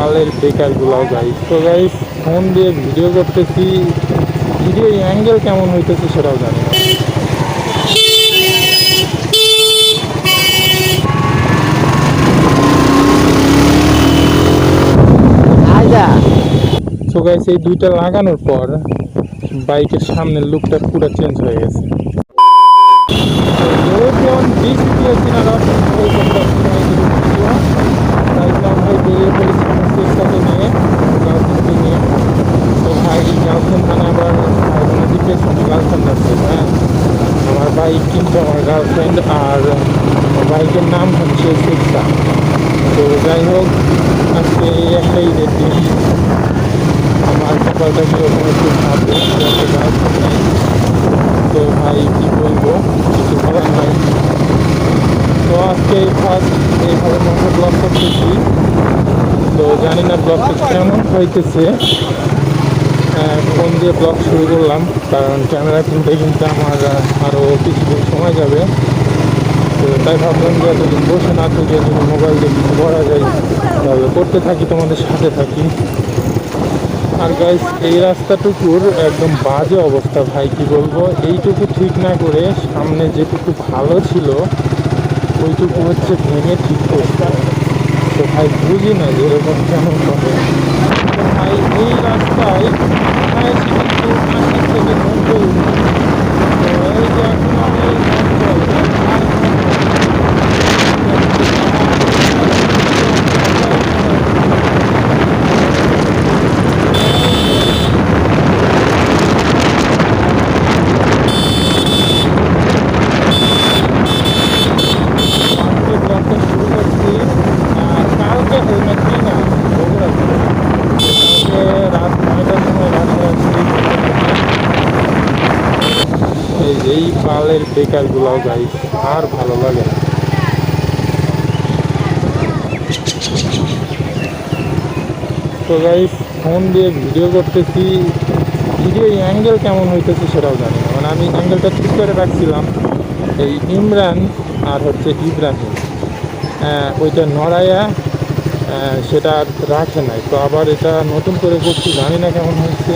পালের বেকারগুলাও গাইস তো গাইস ফোন দিয়ে ভিডিও করতেছি। ভিডিও অ্যাঙ্গেল কেমন হইতেছে সেটাও জানি না। আয়দা তো গাইস এই দুইটা লাগানোর পর বাইকের সামনের লুকটা পুরো চেঞ্জ হয়ে গেছে। তাই আমরা বেরিয়ে পড়েছি আমার নিয়ে গার্লফ্রেন্ডকে নিয়ে। তো ভাই গার্লফ্রেন্ড মানে আবার ভাই বোনের দিকে সঙ্গে গার্লফ্রেন্ড আছে হ্যাঁ? আমার বাইক কিন্তু আমার গার্লফ্রেন্ড আর বাইকের নাম হচ্ছে সিক্সা তো যাই হোক, আজকে এই একটা ঈদের আমার কপালটা কি ওরকম একটু ভাববে গার্লফ্রেন্ড নেই। তো ভাই, কি বলব? কিছু বলার নাই। তো আজকে ফার্স্ট এইভাবে মতো ব্লগ করতেছি। জানি না ব্লগটা কেমন হইতেছে। ফোন দিয়ে ব্লগ শুরু করলাম, কারণ ক্যামেরা কিনতে কিনতে আমার আরও কিছুদিন সময় যাবে। তো তাই ভাবলাম যে এতদিন বসে না থেকে যদি মোবাইল দিয়ে কিছু করা যায়, তাহলে করতে থাকি, তোমাদের সাথে থাকি। আর গাইস এই রাস্তাটুকুর একদম বাজে অবস্থা, ভাই, কি বলব? এইটুকু ঠিক না করে সামনে যেটুকু ভালো ছিল, ওইটুকু হচ্ছে ভেঙে ঠিক করতে তো ভাই বুঝি না যে এরকম কেন করে ভাই এই রাস্তায় কিন্তু আশি থেকে তো এই যে এখন আমি আজকে ব্লগটা শুরু করছি আর কালকে হেলমেট নিই না বগুড়াতে কালকে রাত নয়টার সময় বাসায় আসছি এই যে এই পালের বেকারগুলাও গাই আর ভালো লাগে তো গাই ফোন দিয়ে ভিডিও করতেছি। ভিডিও অ্যাঙ্গেল কেমন হইতেছে সেটাও জানি না। মানে আমি অ্যাঙ্গেলটা ঠিক করে রাখছিলাম। এই ইমরান আর হচ্ছে ইব্রাহিম। ওইটা নড়াইয়া সেটা আর রাখে নাই। তো আবার এটা নতুন করে করছি, জানি না কেমন হয়েছে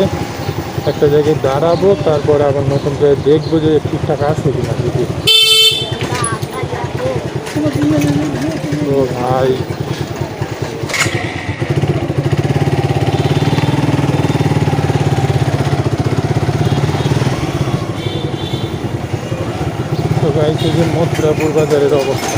একটা জায়গায় দাঁড়াবো, তারপরে আবার নতুন করে দেখব যে ঠিকঠাক আছে কিনা যদি তো ভাই। তো গাইছে যে মথুরাপুর বাজারের অবস্থা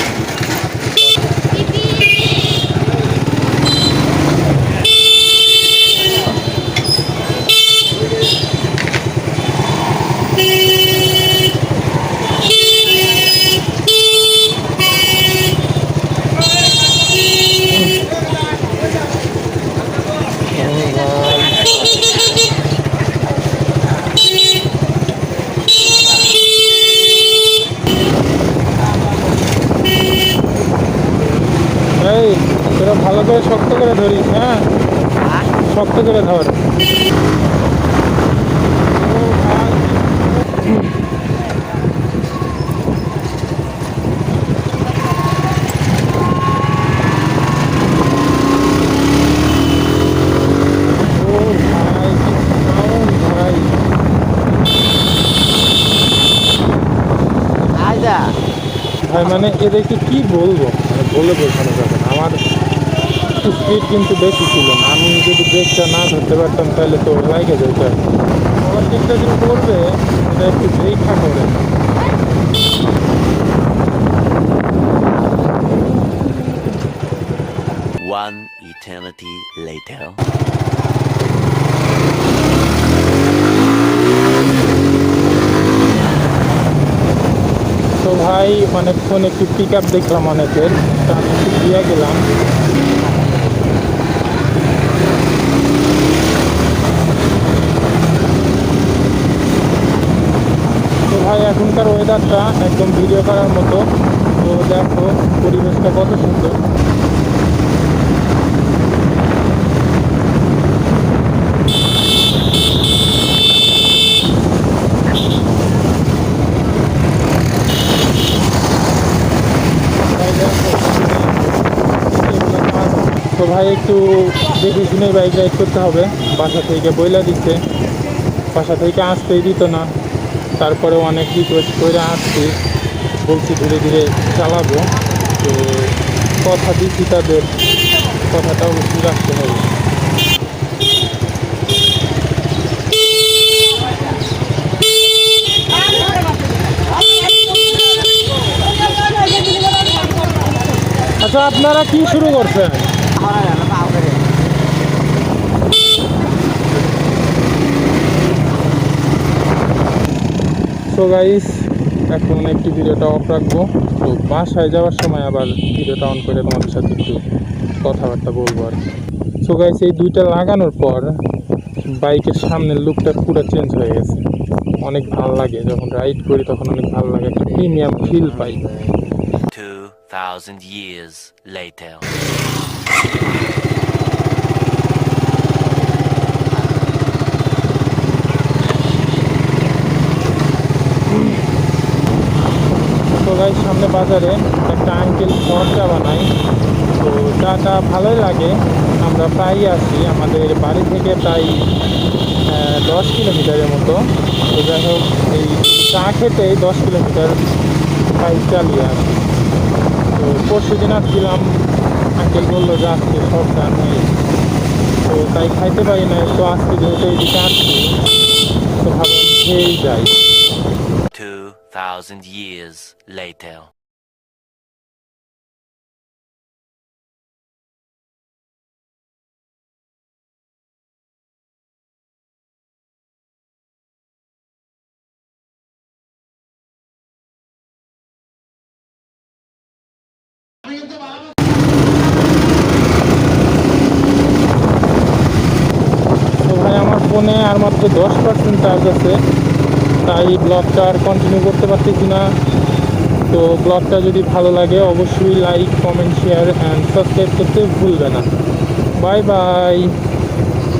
এই তোরা ভালো করে শক্ত করে ধরিস হ্যাঁ করে ধর ভাই। মানে এদেরকে কি বলব? মানে বলে বোঝানো যাবে না। আমার স্পিড কিন্তু বেশি ছিল আমি যদি ব্রেকটা না ধরতে পারতাম তাহলে তো লাগে যেত। ওভারটেকটা যে করবে এটা একটু ব্রেকটা করে। One eternity later. তো ভাই অনেকক্ষণ একটু পিক আপ দেখলাম অনেকের। তা আমি একটু দিয়ে গেলাম তো ভাই এখনকার ওয়েদারটা একদম ভিডিও করার মতো। তো দেখো, পরিবেশটা কত সুন্দর। তো ভাই, একটু দেখে শুনে বাইক রাইড করতে হবে। বাসা থেকে বইলা দিচ্ছে। বাসা থেকে আসতেই দিত না। তারপরে অনেক রিকোয়েস্ট করে আসছি, বলছি ধীরে ধীরে চালাবো। তো কথা দিচ্ছি তাদের কথাটা অবশ্যই রাখতে হবে। আচ্ছা আপনারা কি শুরু করছেন? তো গাইস এখন একটু ভিডিওটা অফ রাখব। তো বাসায় যাওয়ার সময় আবার ভিডিওটা অন করে তোমাদের সাথে একটু কথাবার্তা বলব আর সো গাইস এই দুইটা লাগানোর পর বাইকের সামনের লুকটা পুরো চেঞ্জ হয়ে গেছে। অনেক ভালো লাগে যখন রাইড করি তখন অনেক ভালো লাগে একটা প্রিমিয়াম ফিল পাই। 2,000 years later. গাই, সামনে বাজারে একটা আঙ্কেল খাওয়ার চা বানাই তো চাটা ভালোই লাগে। আমরা প্রায়ই আসি। আমাদের বাড়ি থেকে প্রায় দশ কিলোমিটারের মতো। তো যাই হোক, এই চা খেতেই দশ কিলোমিটার বাইক চালিয়ে আসি। তো পরশু দিন আসছিলাম। আঙ্কেল বলল, যে আজকে সব নেই তো তাই খাইতে পারি না তো আজকে যেহেতু এইদিকে আসছি, তো ভাবলাম খেয়েই যাই। 2,000 years later. ফোনে আর মাত্র দশ পার্সেন্ট চার্জ আছে তাই ব্লগটা আর কন্টিনিউ করতে পারতেছি না। তো ব্লগটা যদি ভালো লাগে, অবশ্যই like comment share and subscribe করতে ভুলবে না। Bye bye